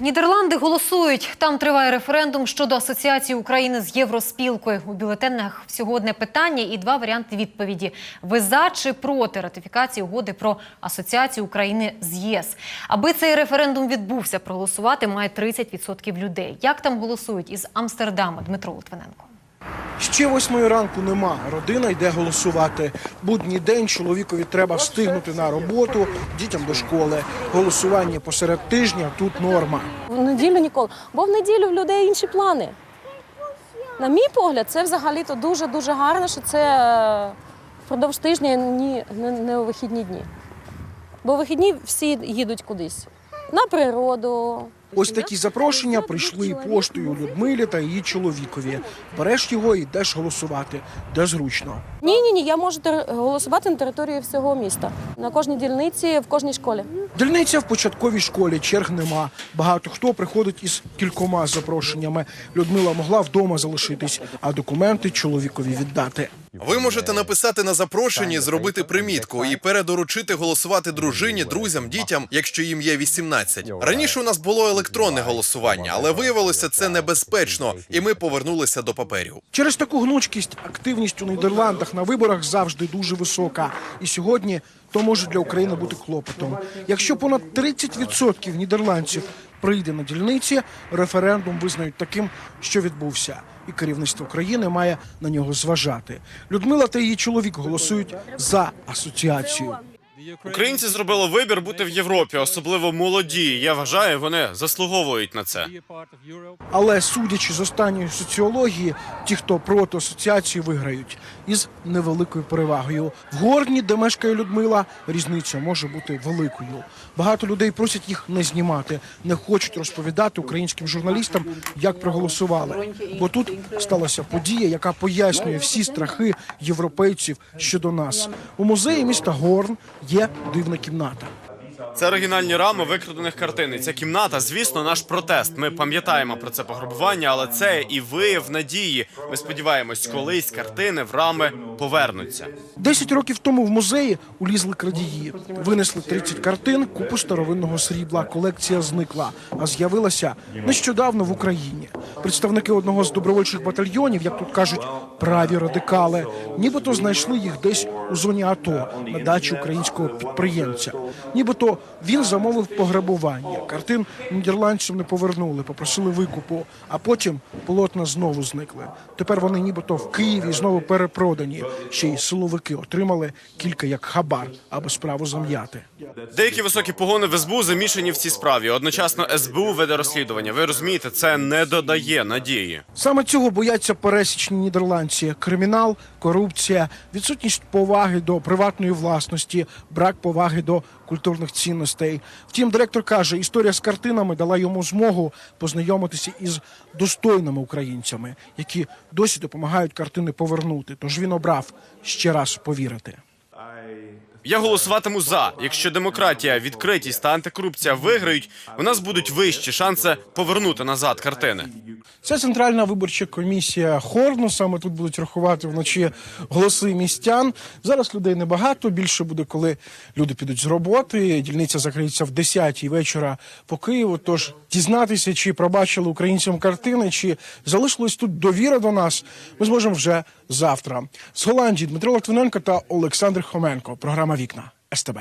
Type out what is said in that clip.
Нідерланди голосують. Там триває референдум щодо асоціації України з євроспілкою. У бюлетенах всього одне питання і два варіанти відповіді: ви за чи проти ратифікації угоди про асоціацію України з ЄС. Аби цей референдум відбувся, проголосувати має 30% людей. Як там голосують із Амстердама Дмитро Литвиненко? Ще восьмої ранку нема. Родина йде голосувати. Будній день чоловікові треба встигнути на роботу, дітям до школи. Голосування посеред тижня тут норма. В неділю ніколи. Бо в неділю в людей інші плани. На мій погляд, це взагалі-то дуже-дуже гарно, що це е, впродовж тижня ні, не, не у вихідні дні. Бо у вихідні всі їдуть кудись. На природу. Ось такі запрошення прийшли і поштою Людмилі та її чоловікові. Береш його і йдеш голосувати, де зручно. Ні, ні, ні, я можу голосувати на території всього міста. На кожній дільниці, в кожній школі. Дільниця в початковій школі, черг нема. Багато хто приходить із кількома запрошеннями. Людмила могла вдома залишитись, а документи чоловікові віддати. Ви можете написати на запрошенні, зробити примітку і передоручити голосувати дружині, друзям, дітям, якщо їм є 18. Раніше у нас було електронне голосування, але виявилося це небезпечно, і ми повернулися до паперів. Через таку гнучкість активність у Нідерландах на виборах завжди дуже висока. І сьогодні то може для України бути клопотом. Якщо понад 30% нідерландців прийде на дільниці, референдум визнають таким, що відбувся. І керівництво країни має на нього зважати. Людмила та її чоловік голосують за асоціацію. Українці зробили вибір бути в Європі, особливо молоді. Я вважаю, вони заслуговують на це. Але судячи з останньої соціології, ті, хто проти асоціації, виграють із невеликою перевагою. В Горні, де мешкає Людмила, різниця може бути великою. Багато людей просять їх не знімати, не хочуть розповідати українським журналістам, як проголосували. Бо тут сталася подія, яка пояснює всі страхи європейців щодо нас. У музеї міста Горн є дивна кімната. Це оригінальні рами викрадених картин. Ця кімната, звісно, наш протест. Ми пам'ятаємо про це пограбування, але це і вияв надії. Ми сподіваємось, колись картини в рами повернуться. Десять років тому в музеї улізли крадії, винесли 30 картин, купу старовинного срібла. Колекція зникла, а з'явилася нещодавно в Україні. Представники одного з добровольчих батальйонів, як тут кажуть, праві радикали, нібито знайшли їх десь у зоні АТО на дачі українського підприємця. Нібито він замовив пограбування. Картин нідерландцям не повернули, попросили викупу, а потім полотна знову зникли. Тепер вони нібито в Києві знову перепродані. Ще й силовики отримали кілька як хабар, аби справу зам'яти. Деякі високі погони в СБУ замішані в цій справі. Одночасно СБУ веде розслідування. Ви розумієте, це не додає надії. Саме цього бояться пересічні нідерландці: кримінал, корупція, відсутність поваги до приватної власності, брак поваги до культурних цінностей. Втім, директор каже, історія з картинами дала йому змогу познайомитися із достойними українцями, які досі допомагають картини повернути. Тож він обрав ще раз повірити. Я голосуватиму за. Якщо демократія, відкритість та антикорупція виграють, у нас будуть вищі шанси повернути назад картини. Це центральна виборча комісія Хорну. Саме тут будуть рахувати вночі голоси містян. Зараз людей небагато. Більше буде, коли люди підуть з роботи. Дільниця закриється в 10-й вечора по Києву. Тож дізнатися, чи пробачили українцям картини, чи залишилась тут довіра до нас. Ми зможемо вже завтра. З Голландії Дмитро Латвиненко та Олександр Хоменко. Програма Вікна СТБ.